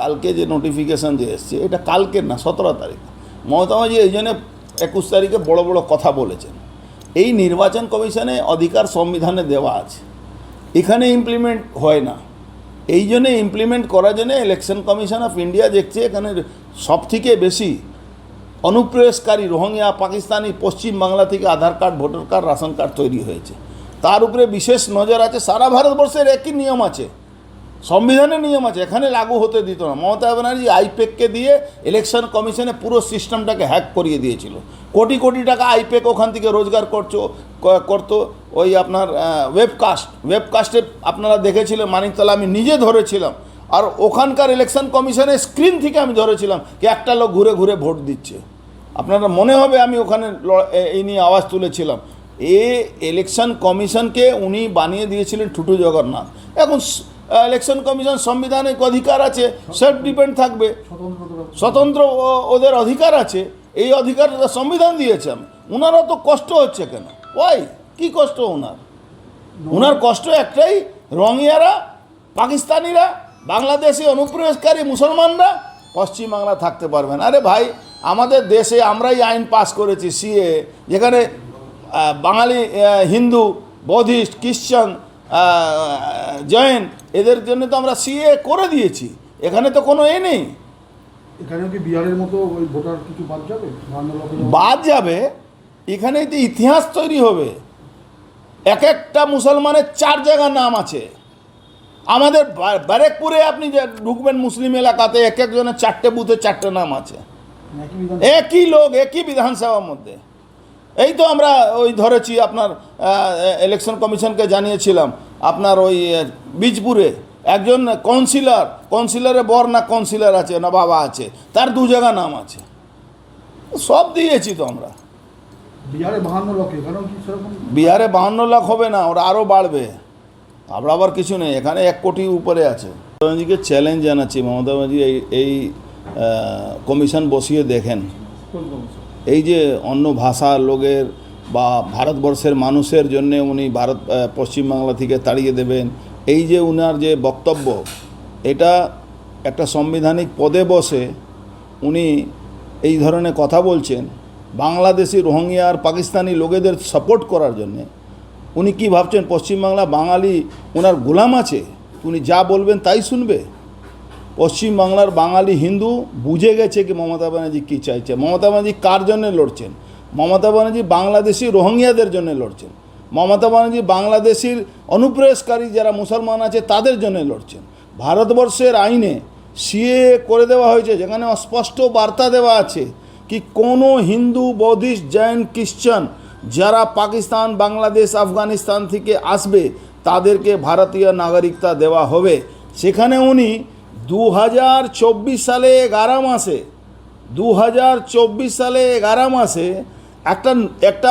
কালকে যে নোটিফিকেশান যে এসছে, এটা কালকের না, সতেরো তারিখ। মমতা এই জন্য একুশ তারিখে বড় বড় কথা বলেছেন। এই নির্বাচন কমিশনে অধিকার সংবিধানে দেওয়া আছে। এখানে ইমপ্লিমেন্ট হয় না। এই জন্যে ইমপ্লিমেন্ট করার জন্য ইলেকশন কমিশন অফ ইন্ডিয়া দেখছে এখানে সব থেকে বেশি অনুপ্রবেশকারী রোহিঙ্গা, পাকিস্তানি, পশ্চিম বাংলা থেকে Aadhaar card, voter card, ration card তৈরি হয়েছে। তার উপরে বিশেষ নজর আছে, সারা ভারতবর্ষের একই নিয়ম আছে। সংবিধানের নিয়ম আছে, এখানে লাগু হতে দিত না। মমতা ব্যানার্জি আইপেককে দিয়ে ইলেকশন কমিশনে পুরো সিস্টেমটাকে হ্যাক করিয়ে দিয়েছিল। কোটি কোটি টাকা আইপেক ওখান থেকে রোজগার করছ করতো ওই আপনার ওয়েবকাস্ট ওয়েবকাস্টে আপনারা দেখেছিলেন, মানিকতলা আমি নিজে ধরেছিলাম। আর ওখানকার ইলেকশন কমিশনের স্ক্রিন থেকে আমি ধরেছিলাম কি একটা লোক ঘুরে ঘুরে ভোট দিচ্ছে। আপনারা মনে হবে আমি ওখানে এই নিয়ে আওয়াজ তুলেছিলাম। এ ইলেকশন কমিশনকে উনি বানিয়ে দিয়েছিলেন টুটু জগন্নাথ। এখন ইলেকশন কমিশন সাংবিধানিক অধিকার আছে, সেলফ ডিপেন্ড থাকবে। স্বতন্ত্র ওদের অধিকার আছে, এই অধিকার সংবিধান দিয়েছে। আমি ওনারও তো কষ্ট হচ্ছে কেন? ওই, কি কষ্ট ওনার ওনার কষ্ট একটাই, রঙিয়ারা, পাকিস্তানিরা, বাংলাদেশি অনুপ্রবেশকারী মুসলমানরা পশ্চিমবাংলা থাকতে পারবেন আরে ভাই, আমাদের দেশে আমরাই আইন পাস করেছি, সিএ, যেখানে বাঙালি হিন্দু, বৌদ্ধিস্ট, খ্রিশ্চান জৈন এদের জন্য তো আমরা সিএ করে দিয়েছি। এখানে তো কোনো এ নেই। এখানেও কি বিহারের মতো ওই ভোটার কিছু বাদ যাবে? বান্ন বাদ যাবে। এখানে তো ইতিহাস তৈরি হবে। এক একটা মুসলমানের চার জায়গার নাম আছে। আমাদের ব্যারেকপুরে আপনি যে ঢুকবেন মুসলিম এলাকাতে এক একজনের চারটে বুথে চারটে নাম আছে। একই লোক একই বিধানসভার মধ্যে। এই তো আমরা ওই ধরেছি আপনার ইলেকশন কমিশনকে জানিয়েছিলাম। আপনার ওই বীজপুরে একজন কাউন্সিলর কাউন্সিলরে বর না কাউন্সিলর আছে না বাবা আছে তার দু জায়গা নাম আছে। সব দিয়েছি তো আমরা। বিহারে বাহান্ন সেরকম? বিহারে বাহান্ন লাখ হবে না ওরা আরও বাড়বে। আমরা আবার কিছু নেই এখানে এক কোটি উপরে আছে। মমতা ব্যানার্জিকে চ্যালেঞ্জ জানাচ্ছি মমতা ব্যানার্জি এই এই কমিশন বসিয়ে দেখেন। এই যে অন্য ভাষার লোকের বা ভারতবর্ষের মানুষের জন্য উনি ভারত পশ্চিমবাংলা থেকে তাড়িয়ে দেবেন, এই যে উনার যে বক্তব্য, এটা একটা সাংবিধানিক পদে বসে উনি এই ধরনের কথা বলছেন, বাংলাদেশি রোহিঙ্গা আর পাকিস্তানি লোকেদের সাপোর্ট করার জন্যে। উনি কি ভাবছেন, পশ্চিমবাংলা বাঙালি ওনার গোলাম আছে, উনি যা বলবেন তাই শুনবে? পশ্চিমবাংলার বাঙালি হিন্দু বুঝে গেছে কি মমতা ব্যানার্জি কী চাইছে। মমতা ব্যানার্জি কার জন্য লড়ছেন? মমতা ব্যানার্জি বাংলাদেশি রোহিঙ্গিয়াদের জন্য লড়ছেন। মমতা ব্যানার্জি বাংলাদেশির অনুপ্রবেশকারী যারা মুসলমান আছে তাদের জন্য লড়ছেন। ভারতবর্ষের আইনে সিএ করে দেওয়া হয়েছে, যেখানে অস্পষ্ট বার্তা দেওয়া আছে কি কোনো হিন্দু, বৌদ্ধিস্ট, জৈন খ্রিশ্চান যারা পাকিস্তান, বাংলাদেশ, আফগানিস্তান থেকে আসবে তাদেরকে ভারতীয় নাগরিকতা দেওয়া হবে। সেখানে উনি দু হাজার চব্বিশ সালে এগারো মাসে দু হাজার চব্বিশ সালে এগারো মাসে একটা একটা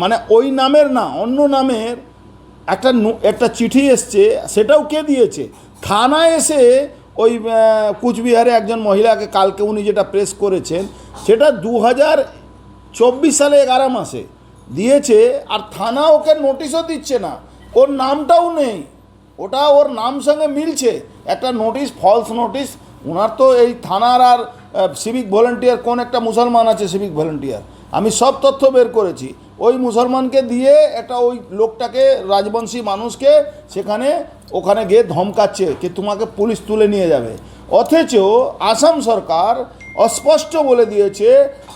মানে ওই নামের না, অন্য নামের একটা একটা চিঠি এসছে, সেটাও কে দিয়েছে? থানায় এসে ওই কুচবিহারে একজন মহিলাকে কালকে উনি যেটা প্রেস করেছেন, সেটা দু হাজার চব্বিশ সালে এগারো মাসে দিয়েছে, আর থানা ওকে নোটিশও দিচ্ছে না, ওর নামটাও নেই। ওটা ওর নাম সঙ্গে মিলছে। একটা নোটিশ ফলস নোটিশ ওনার তো এই থানার আর সিভিক ভলেন্টিয়ার কোন একটা মুসলমান আছে সিভিক ভলেন্টিয়ার আমি সব তথ্য বের করেছি। ওই মুসলমানকে দিয়ে একটা ওই লোকটাকে, রাজবংশী মানুষকে সেখানে, ওখানে গিয়ে ধমকাচ্ছে কি তোমাকে পুলিশ তুলে নিয়ে যাবে। অথচ আসাম সরকার অস্পষ্ট বলে দিয়েছে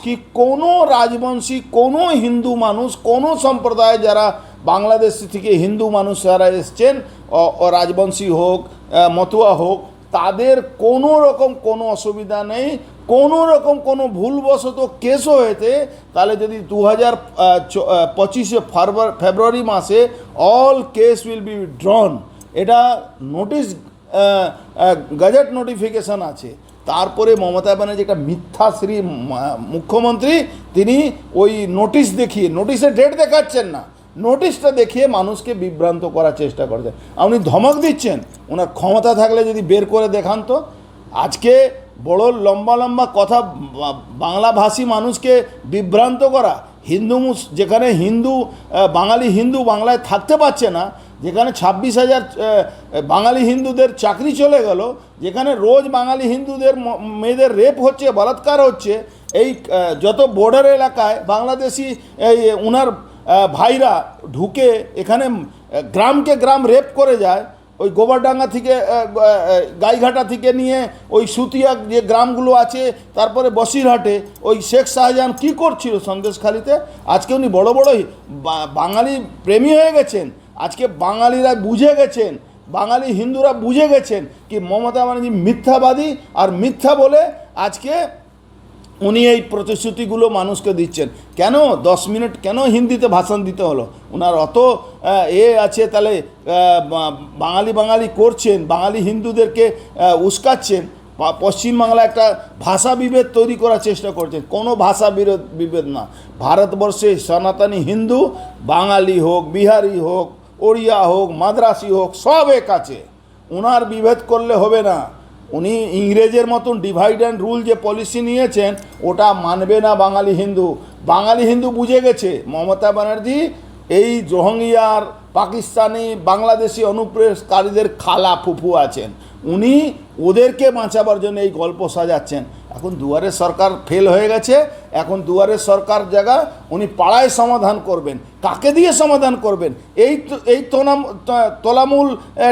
কি কোনো রাজবংশী, কোনো হিন্দু মানুষ, কোনো সম্প্রদায় যারা বাংলাদেশ থেকে হিন্দু মানুষ যারা এসছেন রাজবংশী হোক মতুয়া হোক, তাদের কোনো রকম কোনো অসুবিধা নেই, কোনো রকম কোনো ভুলবশত কেসও হয়েছে। তাহলে যদি দু হাজার পঁচিশে ফেব্রুয়ারি মাসে all case will be drawn এটা নোটিশ গজেট নোটিফিকেশন আছে। তারপরে মমতা ব্যানার্জি একটা মিথ্যাশ্রী মা- মুখ্যমন্ত্রী, তিনি ওই নোটিশ দেখিয়ে নোটিশে ডেট দেখাচ্ছেন না। নোটিশটা দেখিয়ে মানুষকে বিভ্রান্ত করার চেষ্টা করছেন আপনি ধমক দিচ্ছেন ওনার ক্ষমতা থাকলে যদি বের করে দেখান তো। আজকে বড় লম্বা লম্বা কথা বাংলাভাষী মানুষকে বিভ্রান্ত করা হিন্দু যেখানে হিন্দু বাঙালি হিন্দু বাংলায় থাকতে পারছে না যেখানে ছাব্বিশ হাজার বাঙালি হিন্দুদের চাকরি চলে গেল যেখানে রোজ বাঙালি হিন্দুদের মেয়েদের রেপ হচ্ছে বলাৎকার হচ্ছে এই যত বর্ডার এলাকায় বাংলাদেশি এই আহ, ভাইরা ঢুকে এখানে গ্রামকে গ্রাম রেপ করে যায়। ওই গোবরডাঙ্গা থেকে গাইঘাটা থেকে নিয়ে ওই সুতিয়া যে গ্রামগুলো আছে, তারপরে বসিরহাটে ওই শেখ শাহজাহান কী করছিল সন্দেশখালিতে আজকে উনি বড় বড় বাঙালি প্রেমী হয়ে গেছেন। আজকে বাঙালিরা বুঝে গেছেন। বাঙালি হিন্দুরা বুঝে গেছেন কি মমতা ব্যানার্জি মিথ্যাবাদী আর মিথ্যা বলে আজকে উনি এই প্রতিশ্রুতিগুলো মানুষকে দিচ্ছেন। কেন? দশ মিনিট কেন হিন্দিতে ভাষণ দিতে হলো? ওনার অত এ আছে, তাহলে বাঙালি বাঙালি করছেন, বাঙালি হিন্দুদেরকে উস্কাচ্ছেন, পা- পশ্চিমবাংলায় একটা ভাষা বিভেদ তৈরি করার চেষ্টা করছেন। কোনো ভাষা বিরোধ, বিভেদ না। ভারতবর্ষে সনাতনী হিন্দু, বাঙালি হোক, বিহারি হোক, ওড়িয়া হোক, মাদ্রাসি হোক, সব এক আছে। ওনার বিভেদ করলে হবে না। উনি ইংরেজের মতন ডিভাইড অ্যান্ড রুল যে পলিসি নিয়েছেন, ওটা মানবে না বাঙালি হিন্দু। বাঙালি হিন্দু বুঝে গেছে। মমতা ব্যানার্জি এই রোহিঙ্গিয়ার পাকিস্তানি, বাংলাদেশি অনুপ্রবেশকারীদের খালা ফুফু আছেন। উনি ওদেরকে বাঁচাবার জন্য এই গল্প সাজাচ্ছেন। এখন দুয়ারের সরকার ফেল হয়ে গেছে। এখন দুয়ারের সরকার জায়গা উনি পাড়ায় সমাধান করবেন। কাকে দিয়ে সমাধান করবেন? এই এই তোলামূল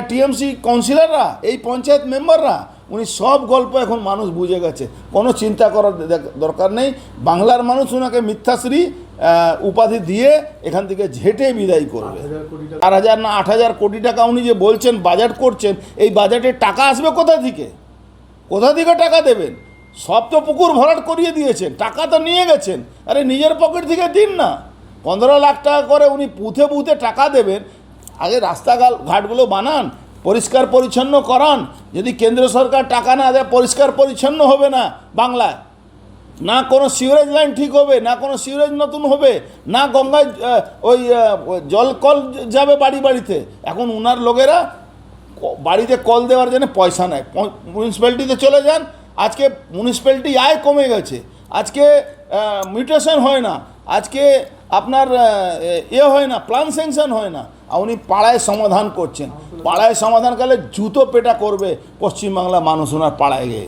টিএমসি কাউন্সিলররা এই পঞ্চায়েত মেম্বাররা উনি সব গল্প এখন মানুষ বুঝে গেছে। কোনো চিন্তা করার দরকার নেই। বাংলার মানুষ ওনাকে মিথ্যাশ্রী উপাধি দিয়ে এখান থেকে ঝেঁটে বিদায় করবে। চার হাজার না আট হাজার কোটি টাকা উনি যে বলছেন বাজেট করছেন এই বাজেটে টাকা আসবে কোথা থেকে? কোথা থেকে টাকা দেবেন? সব তো পুকুর ভরাট করিয়ে দিয়েছেন টাকা তো নিয়ে গেছেন। আরে নিজের পকেট থেকে দিন না। পনেরো লাখ টাকা করে উনি পুঁথে পুঁথে টাকা দেবেন। আগে রাস্তাঘাট ঘাটগুলো বানান পরিষ্কার পরিচ্ছন্ন করান। যদি কেন্দ্র সরকার টাকা না দেয়, পরিষ্কার পরিচ্ছন্ন হবে না বাংলায়। না কোনো সিউরেজ লাইন ঠিক হবে, না কোনো সিউরেজ নতুন হবে, না গঙ্গায় ওই জল কল যাবে বাড়ি বাড়িতে। এখন উনার লোকেরা বাড়িতে কল দেওয়ার জন্য পয়সা নেয়। মিউনিসিপ্যালিটিতে চলে যান। আজকে মিউনিসিপ্যালিটি আয় কমে গেছে। আজকে মিউটেশন হয় না। আজকে আপনার এ হয় না প্ল্যান স্যাংশন হয় না। উনি পাড়ায় সমাধান করছেন। পাড়ায় সমাধান করলে জুতো পেটা করবে পশ্চিমবাংলা মানুষ ওনার পাড়ায় গিয়ে।